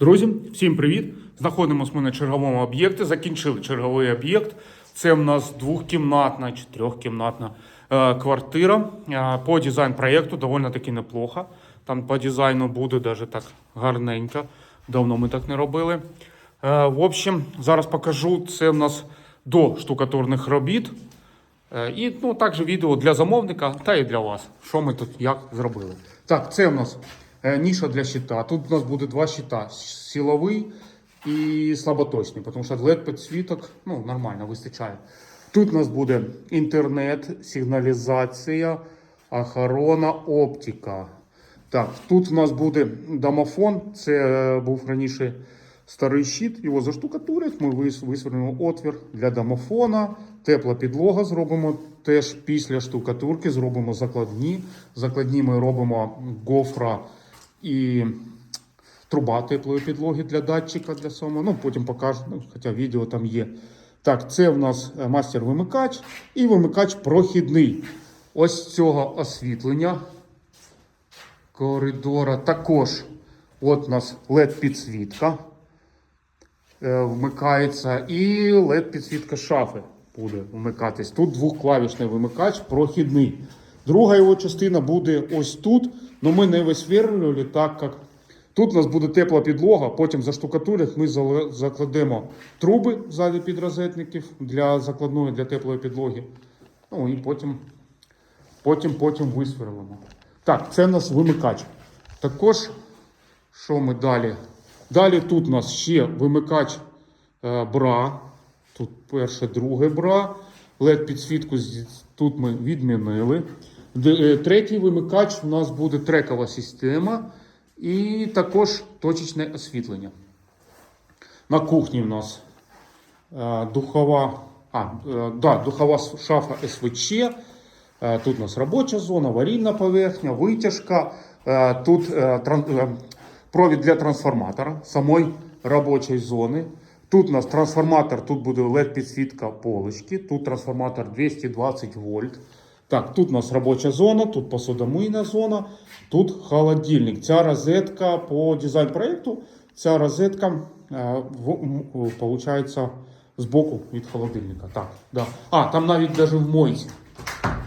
Друзі, всім привіт! Знаходимося ми на черговому об'єкті. Закінчили черговий об'єкт. Це в нас двохкімнатна чи трьохкімнатна е, квартира. Е, по дизайн проєкту доволі таки неплохо. Там по дизайну буде даже так гарненько. Давно ми так не робили. Е, в общем, зараз покажу. Це в нас до штукатурних робіт. І ну, також відео для замовника та і для вас, що ми тут як зробили. Так, це у нас е, ніша для щита. Тут у нас буде два щита: силовий і слаботочний, тому що led підсвіток ну, нормально вистачає. Тут у нас буде інтернет, сигналізація, охорона, оптика. Так, тут у нас буде домофон. Це е, був раніше старий щит. Його заштукатурять. Ми вис- висвернемо отвір для домофона. Тепла підлога зробимо теж після штукатурки. Зробимо закладні. Закладні ми робимо гофра і труба теплої підлоги для датчика для самого. Ну, потім покажу, ну, хоча відео там є. Так, це в нас е, мастер-вимикач і вимикач прохідний. Ось цього освітлення коридора. Також от у нас LED підсвітка е, вмикається, і LED підсвітка шафи буде вмикатись. Тут двохклавішний вимикач прохідний. Друга його частина буде ось тут. але ми не висверлювали, так як тут у нас буде тепла підлога, потім заштукатурять, ми закладемо труби ззаді під розетників для закладної для теплої підлоги. Ну і потім Потім, потім висверлимо. Так, це у нас вимикач. Також, що ми далі? Далі тут у нас ще вимикач е, бра. Тут перше, друге бра. led підсвітку тут ми відмінили. Е, Третій вимикач у нас буде трекова система і також точечне освітлення. На кухні у нас Е, духова, а, е, да, духова шафа СВЧ. Тут у нас робоча зона, аварійна поверхня, витяжка. Тут провід для трансформатора самої робочої зони. Тут у нас трансформатор, тут буде LED-підсвітка полочки. Тут трансформатор 220 вольт. Так, тут у нас робоча зона, тут посудомийна зона, тут холодильник. Ця розетка по дизайн проєкту, ця розетка е, в, м- получається збоку від холодильника. Так, да. А, там навіть навіть в мойці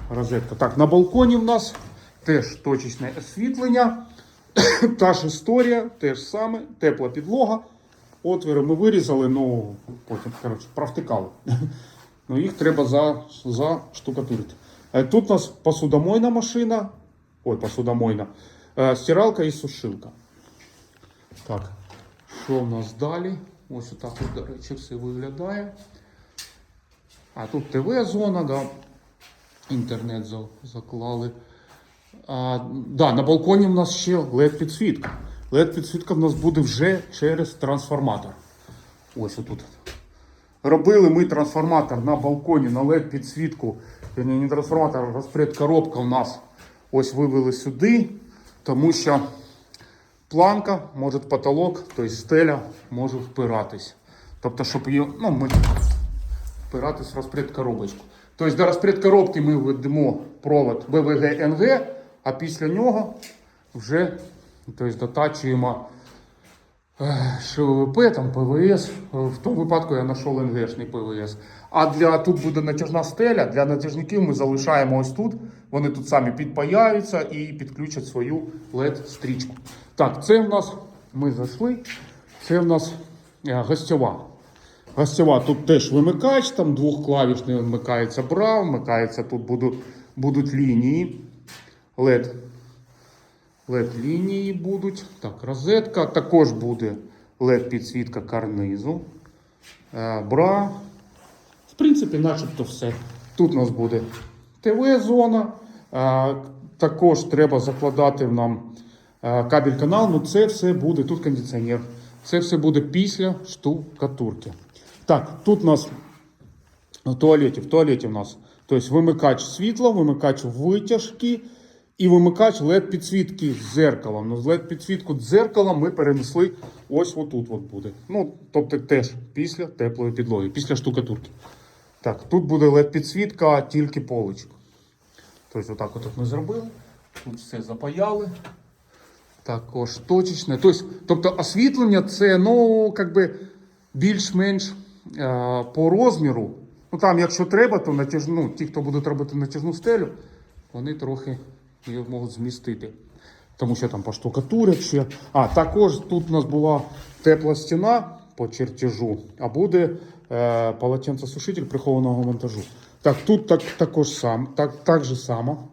розетка. Так, на балконі в нас теж точечне освітлення. Та ж історія, те ж саме, тепла підлога. Отвіри ми вирізали, ну потім коротше, провтикали. Ну, їх треба за, заштукатурити. Е, Тут у нас посудомойна машина. Ой, посудомойна. Е, Стиралка і сушилка. Так, що в нас далі? Ось отак, до речі, все виглядає. А тут ТВ-зона, да. інтернет заклали. А, да, на балконі в нас ще LED-підсвітка. LED-підсвітка в нас буде вже через трансформатор. Ось отут. Робили ми трансформатор на балконі на LED-підсвітку. Ні, не трансформатор, розпред коробка у нас ось вивели сюди, тому що планка, може потолок, тобто стеля може впиратись. Тобто, щоб її, ну, ми впиратись в розпред коробочку. Тобто до розпред коробки ми ведемо провод БВГ НГ, а після нього вже тобто, дотачуємо ШВП, там ПВС. В тому випадку я знайшов НГшний ПВС. А для тут буде натяжна стеля. Для натяжників ми залишаємо ось тут. Вони тут самі підпаяються і підключать свою LED-стрічку. Так, це в нас ми зайшли. Це в нас е, гостьова. Гостьова тут теж вимикач, там двохклавішний вмикається бра, вмикається тут будуть, будуть лінії. LED. LED лінії будуть. Так, розетка. Також буде LED підсвітка карнизу. Е, Бра. В принципі, начебто все. Тут у нас буде ТВ-зона. Е, Також треба закладати нам е, кабель канал. Ну це все буде. Тут кондиціонер. Це все буде після штукатурки. Так, тут у нас в туалеті. В туалеті у нас тобто вимикач світла, вимикач витяжки і вимикач LED підсвітки з дзеркалом. Ну, з LED підсвітку з ми перенесли ось отут от буде. Ну, тобто теж після теплої підлоги, після штукатурки. Так, тут буде LED підсвітка, тільки полочок. Тобто, отак от ми зробили. Тут все запаяли. Також точечне. Тобто, тобто освітлення це ну, більш-менш е, по розміру. Ну там, якщо треба, то натяжну, ну, ті, хто будуть робити натяжну стелю, вони трохи її можуть змістити. Тому що там поштукатурять ще. А також тут у нас була тепла стіна по чертежу, а буде е, полотенцесушитель прихованого монтажу. Так, тут так, також сам, так, так же само.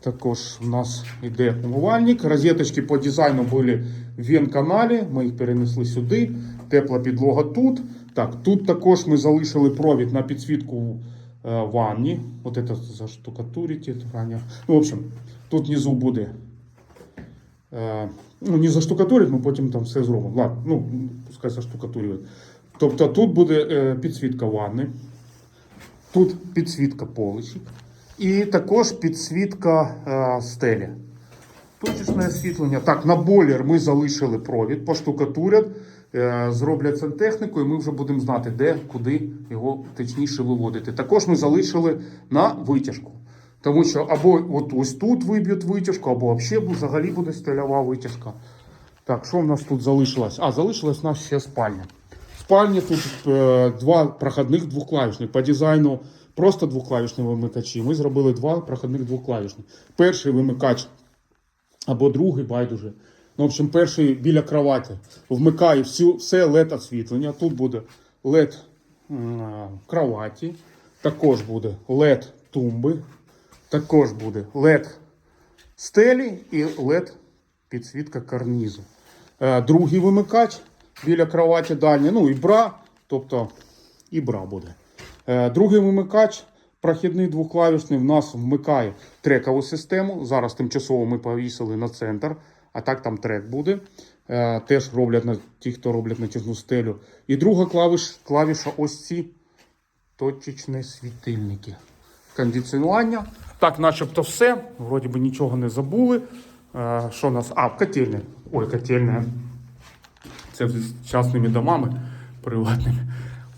Також у нас йде умивальник. Розеточки по дизайну були в вен-каналі. Ми їх перенесли сюди. Тепла підлога тут. Так, тут також ми залишили провід на підсвітку ванні. От це заштукатурить. Ну, в общем, тут внизу буде. Е, ну, не заштукатурить, ми потім там все зробимо. Ладно, ну, пускай заштукатурюють. Тобто тут буде е, підсвітка ванни. Тут підсвітка поличок. І також підсвітка е, стелі. Точечне освітлення. Так, на бойлер ми залишили провід, поштукатурять, е, зроблять сантехніку, і ми вже будемо знати, де, куди його точніше виводити. Також ми залишили на витяжку. Тому що або от ось тут виб'ють витяжку, або взагалі взагалі буде стильова витяжка. Так, що в нас тут залишилось? А, залишилась у нас ще спальня. В спальні тут е, два проходних двохклавішних. По дизайну просто двохклавішні вимикачі. Ми зробили два проходних двохклавішних. Перший вимикач або другий байдуже. Ну, в общем, перший біля кровати. Вмикає всю, все LED освітлення. Тут буде LED кроваті, також буде LED тумби, також буде LED стелі і LED підсвітка карнізу. Е, Другий вимикач біля кроваті дальній, ну і бра, тобто і бра буде. Е, Другий вимикач, прохідний двоклавішний, в нас вмикає трекову систему. Зараз тимчасово ми повісили на центр, а так там трек буде. Е, Теж роблять на ті, хто роблять натяжну стелю. І друга клавіш, клавіша ось ці точечні світильники. Кондиціонування. Так, начебто все. Вроді би нічого не забули. Е, Що у нас? А, котельня. Ой, котельня. Це з частними домами приватними.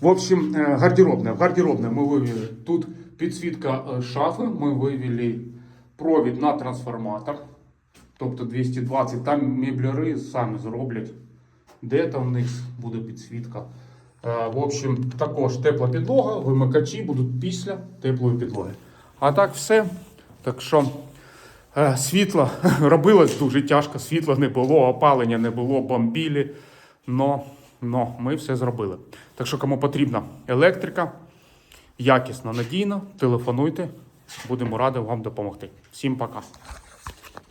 В общем, гардеробная. Гардеробная мы вывели. Тут підсвітка е, шафи. Ми вивели провід на трансформатор. Тобто 220. Там меблярі самі зроблять. Де там в них буде підсвітка. Е, В общем, також тепла підлога, вимикачі будуть після теплої підлоги. А так все. Так що е, світло робилось дуже тяжко, світла не було, опалення не було, бомбілі. Но, но ми все зробили. Так що, кому потрібна електрика, якісно, надійно, телефонуйте. Будемо раді вам допомогти. Всім пока.